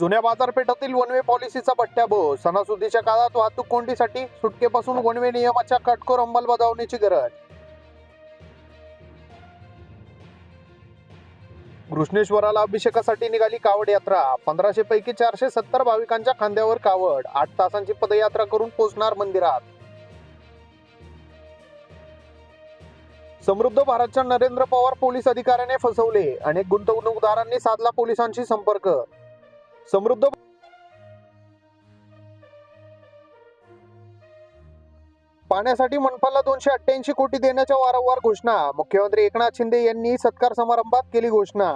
जुन्या बाजारपेठातील वनवे पॉलिसीचा बट्ट्याबो सणासुदीच्या काळात वाहतूक कोंडीसाठी सुटकेपासून वनवे नियमाच्या कटकोर अंमलबजावणीची गरज. घृष्णेश्वराला अभिषेकासाठी निघाली कावड यात्रा. पंधराशे पैकी चारशे सत्तर भाविकांच्या खांद्यावर कावड. आठ तासांची पदयात्रा करून पोहोचणार मंदिरात. समृद्ध भारतच्या नरेंद्र पवार पोलीस अधिकाऱ्याने फसवले. अनेक गुंतवणूकदारांनी साधला पोलिसांशी संपर्क. समृद्ध पाण्यासाठी मनपाला दोनशे अठ्ठ्याऐंशी कोटी देण्याच्या वारंवार घोषणा. मुख्यमंत्री एकनाथ शिंदे यांनी सत्कार समारंभात केली घोषणा.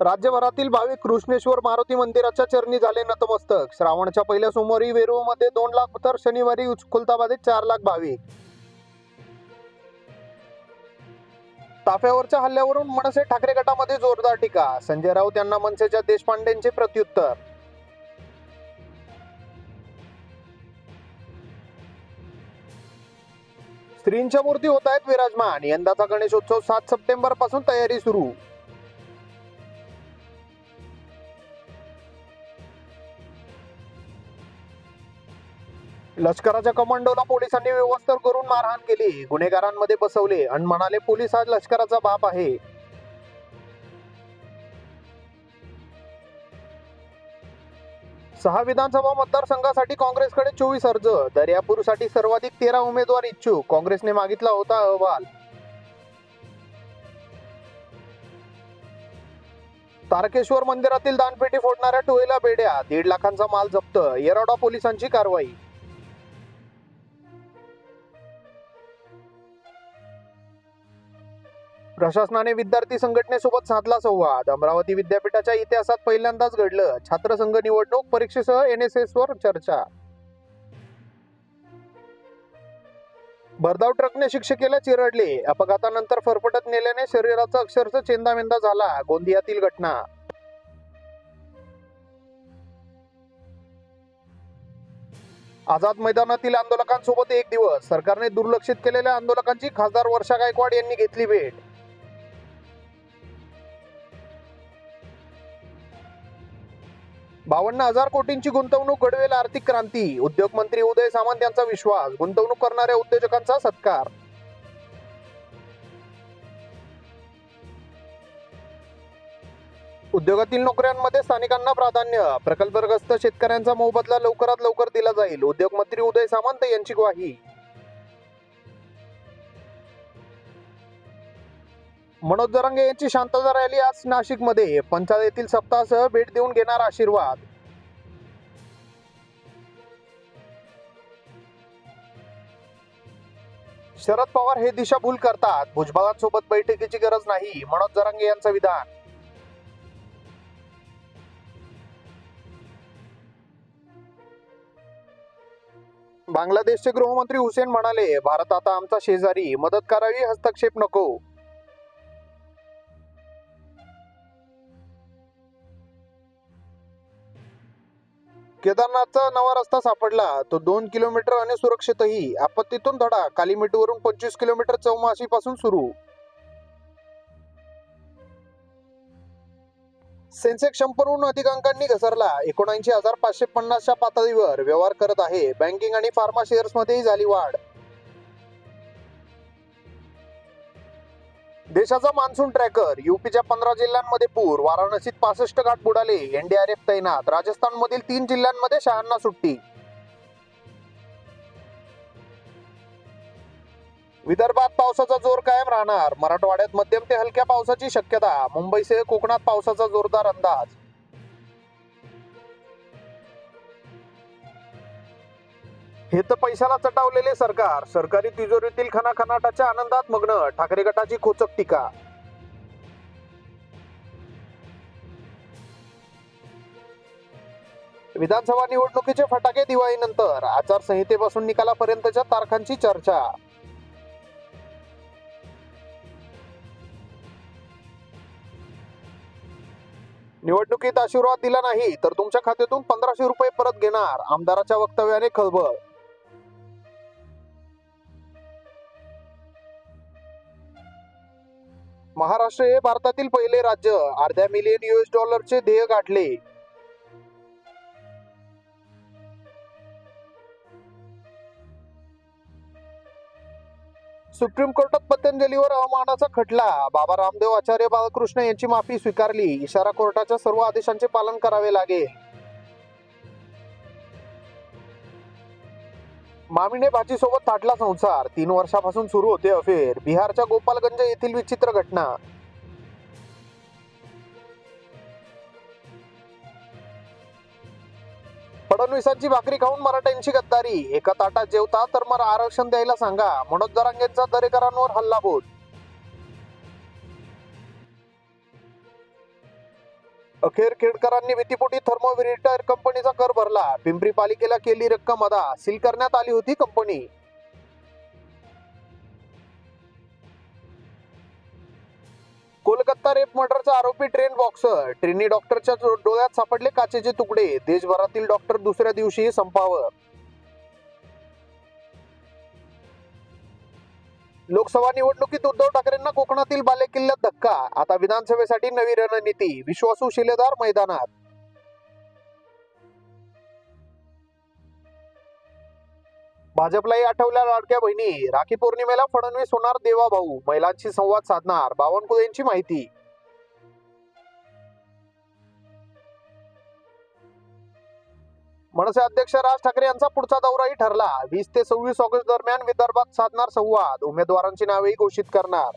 राज्यभरातील भाविक कृष्णेश्वर मारुती मंदिराच्या चरणी झाले नतमस्तक. श्रावणच्या पहिल्या सोमवारी वेरूळमध्ये दोन लाख तर शनिवारी खुलताबादेत चार लाख भाविक. ताफ्यावरच्या हल्ल्यावरून मनसे ठाकरे गटामध्ये जोरदार टीका. संजय राऊत यांना मनसेच्या देशपांडेंचे प्रत्युत्तर. स्त्रींच्या मूर्ती होत आहेत विराजमान. यंदाचा गणेशोत्सव सात सप्टेंबरपासून तयारी सुरू. लष्कराच्या कमांडोला पोलिसांनी व्यवस्थित करून मारहाण केली. गुन्हेगारांमध्ये बसवले आणि म्हणाले पोलीस हा लष्कराचा बाप आहे. सहा विधानसभा मतदारसंघासाठी काँग्रेसकडे चोवीस अर्ज. दर्यापूरसाठी सर्वाधिक तेरा उमेदवार इच्छुक. काँग्रेसने मागितला होता अहवाल. तारकेश्वर मंदिरातील दानपेटी फोडणाऱ्या टोळीला बेड्या. दीड लाखांचा माल जप्त. येराडा पोलिसांची कारवाई. प्रशासनाने विद्यार्थी संघटनेसोबत साधला संवाद. अमरावती विद्यापीठाच्या इतिहासात पहिल्यांदाच घडलं. छात्रसंघ निवडणूक परीक्षेसह एन एस एस वर चर्चा. भरधाव ट्रकने शिक्षकेला चिरडले. अपघातानंतर फरफटत नेल्याने शरीराचा अक्षरशः चेंदामेंदा झाला. गोंदियातील घटना. आझाद मैदानातील आंदोलकांसोबत एक दिवस. सरकारने दुर्लक्षित केलेल्या आंदोलकांची खासदार वर्षा गायकवाड यांनी घेतली भेट. बावन्न हजार कोटींची गुंतवणूक घडवेल आर्थिक क्रांती. उद्योग मंत्री उदय सामंत यांचा विश्वास. गुंतवणूक करणाऱ्या उद्योजकांचा सत्कार. उद्योगातील नोकऱ्यांमध्ये स्थानिकांना प्राधान्य. प्रकल्पग्रस्त शेतकऱ्यांचा मोबदला लवकरात लवकर दिला जाईल. उद्योग मंत्री उदय सामंत यांची ग्वाही. मनोज जरांगे यांची शांतता रॅली आज नाशिकमध्ये. पंचायतीतील सप्ताहासह भेट देऊन घेणार आशीर्वाद. शरद पवार हे दिशाभूल करतात. भुजबळांसोबत बैठकीची गरज नाही. मनोज जरांगे यांचं विधान. बांगलादेशचे गृहमंत्री हुसेन म्हणाले भारत आता आमचा शेजारी. मदत करावी हस्तक्षेप नको. केदारनाथचा नवा रस्ता सापडला. तो दोन किलोमीटर आणि सुरक्षितही आपत्तीतून धडा. कालीमेटवरून पंचवीस किलोमीटर चौमाशी पासून सुरू. सेन्सेक्स शंभरहून अधिक अंकांनी घसरला. एकोणऐंशी हजार पाचशे पन्नासच्या पातळीवर व्यवहार करत आहे. बँकिंग आणि फार्मा शेअर्समध्येही झाली वाढ. देशाचा मान्सून ट्रॅकर युपीच्या पंधरा जिल्ह्यांमध्ये पूर वाराणसीत पासष्ट घाट बुडाले एनडीआरएफ तैनात राजस्थानमधील तीन जिल्ह्यांमध्ये शाळांना सुट्टी. विदर्भात पावसाचा जोर कायम राहणार. मराठवाड्यात मध्यम ते हलक्या पावसाची शक्यता. मुंबईसह कोकणात पावसाचा जोरदार अंदाज. हे तर पैशाला चटावलेले सरकार. सरकारी तिजोरीतील खनाखनाटाच्या आनंदात मग्न. ठाकरे गटाची खोचक टीका. विधानसभा निवडणुकीचे फटाके दिवाळीनंतर. आचारसंहितेपासून निकालापर्यंतच्या तारखांची चर्चा. निवडणुकीत आशीर्वाद दिला नाही तर तुमच्या खात्यातून पंधराशे रुपये परत घेणार. आमदाराच्या वक्तव्याने खळबळ. महाराष्ट्र हे भारतातील पहिले राज्य. अर्ध्या मिलियन युएस डॉलरचे ध्येय गाठले. सुप्रीम कोर्टात पतंजलीवर अवमानाचा खटला. बाबा रामदेव आचार्य बाळकृष्ण यांची माफी स्वीकारली. इशारा कोर्टाच्या सर्व आदेशांचे पालन करावे लागेल. मामीने भाचीसोबत ताटला संसार. तीन वर्षापासून सुरू होते अफेअर. बिहारच्या गोपालगंज येथील विचित्र घटना. फडणवीसांची भाकरी खाऊन मराठ्यांची गद्दारी. एका ताटात जेवता तर मला आरक्षण द्यायला सांगा. मनोज दरांगेंचा दरेकरांवर हल्लाबोल. अखेर खेडकरांनी भीतीपोटी थर्मोव्हिरिटायर कंपनीचा कर भरला. पिंपरी पालिकेला केली रक्कम अदा. सील करण्यात आली होती कंपनी. कोलकाता रेप मर्डरचा आरोपी ट्रेन बॉक्सर. ट्रेनी डॉक्टरच्या डोळ्यात सापडले काचेचे तुकडे. देशभरातील डॉक्टर दुसऱ्या दिवशीही संपावर. लोकसभा निवडणुकीत उद्धव ठाकरेंना कोकणातील बालेकिल्ल्यात धक्का. आता विधानसभेसाठी नवी रणनीती. विश्वासू शिलेदार मैदानात. भाजपलाही आठवल्या लाडक्या बहिणी. राखी पौर्णिमेला फडणवीस होणार देवा भाऊ महिलांशी संवाद साधणार. बावनकुळेंची माहिती. मनसे अध्यक्ष राज ठाकरे यांचा पुढचा दौराही ठरला. वीस ते सव्वीस ऑगस्ट दरम्यान विदर्भात साधणार संवाद. उमेदवारांची नावेही घोषित करणार.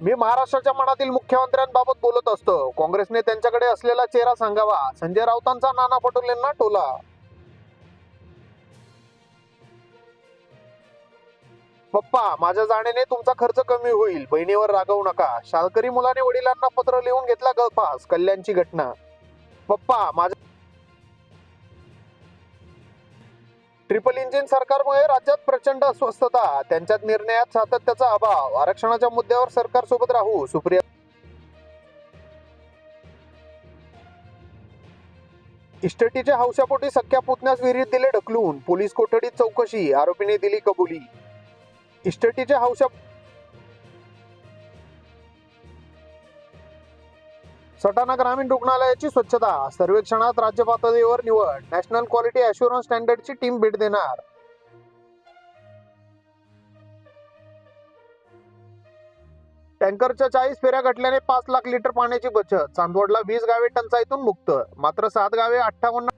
मी महाराष्ट्राच्या मनातील मुख्यमंत्र्यांबाबत बोलत असतो. काँग्रेसने त्यांच्याकडे असलेला चेहरा सांगावा. संजय राऊतांचा नाना पटोलेंना टोला. पप्पा माझ्या जाण्याने तुमचा खर्च कमी होईल. बहिणीवर रागवू नका. शाळकरी मुलाने वडिलांना पत्र लिहून घेतला गळफास. कल्याणची घटना. पप्पा माझ्या ट्रिपल इंजिन सरकारमुळे राज्यात प्रचंड अस्वस्थता. त्यांच्यात निर्णयात सातत्याचा अभाव. आरक्षणाच्या मुद्द्यावर सरकार सोबत राहू. सुप्रिया इस्टेटीच्या हौशापोटी सख्या पुतण्यास विहिरीत दिले ढकलून. पोलीस कोठडीत चौकशी. आरोपीने दिली कबुली. इस्टेटीच्या हौशा सटाणा ग्रामीण रुग्णालयाची स्वच्छता. सर्वेक्षणात राज्य पातळीवर निवड. नॅशनल क्वालिटी अश्युरन्स स्टँडर्डची टीम भेट देणार. टँकरच्या चाळीस फेऱ्या घटल्याने पाच लाख लिटर पाण्याची बचत. चांदवडला वीस गावे टंचाईतून मुक्त. मात्र सात गावे अठ्ठावन्न